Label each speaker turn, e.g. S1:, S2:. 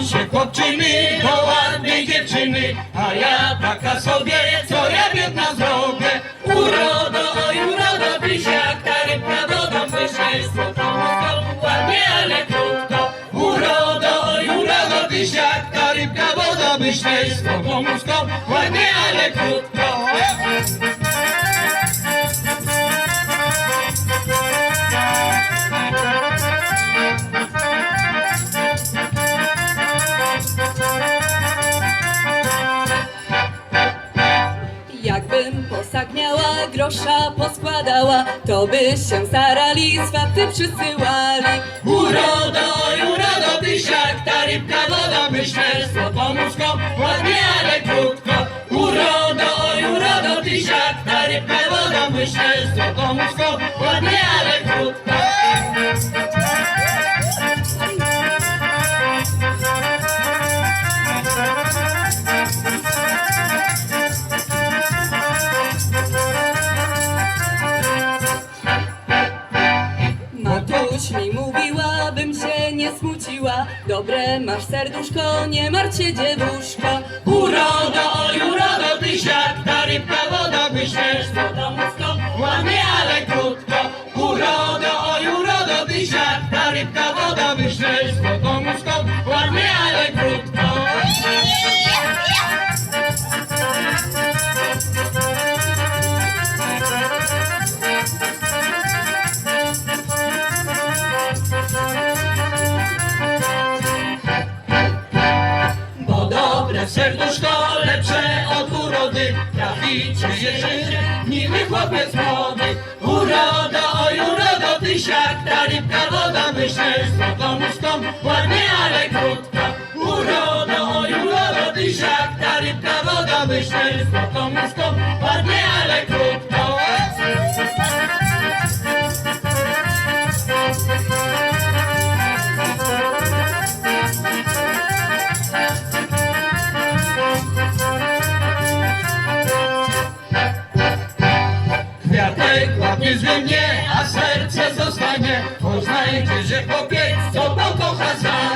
S1: Tam się chłopczyny do ładnej dziewczyny, a ja taka sobie, co ja biedna zrobię. Urodo, oj urodo, bliziak, ta rybka dodam wyżeństwo, to to ładnie, ale krótko. Urodo, oj urodo, bliziak, ta rybka woda myśleć, bo pomóżką, ładnie, ale krótko.
S2: Jakbym posag miała, grosza poskładała, to by się starali, swaty przysyłali.
S1: Urodo, urodo, tyś jak ta rybka woda myślę, słodką ładnie, ale krótko. Urodo, urodo, tyś jak ta rybka woda myślę, słodką ładnie, ale krótko.
S2: Mi mówiła, bym się nie smuciła. Dobre masz serduszko, nie martw się dziewuszko.
S1: Urodo, oj urodo, tyś jak ta rybka woda myślę, słodką ładnie, ale krótko. Urodo, oj urodo, tyś jak ta rybka woda myślę, słodką serduszko lepsze od urody. Je życie, miły chłopiec młody. Uroda, oj urodo, tyś jak ta rybka woda. Myślę złotą muszką, ładnie, ale krótko Ładnie zwiędnie, a serce zostanie. Poznajcie, że chłopiec, co pokocha zdanie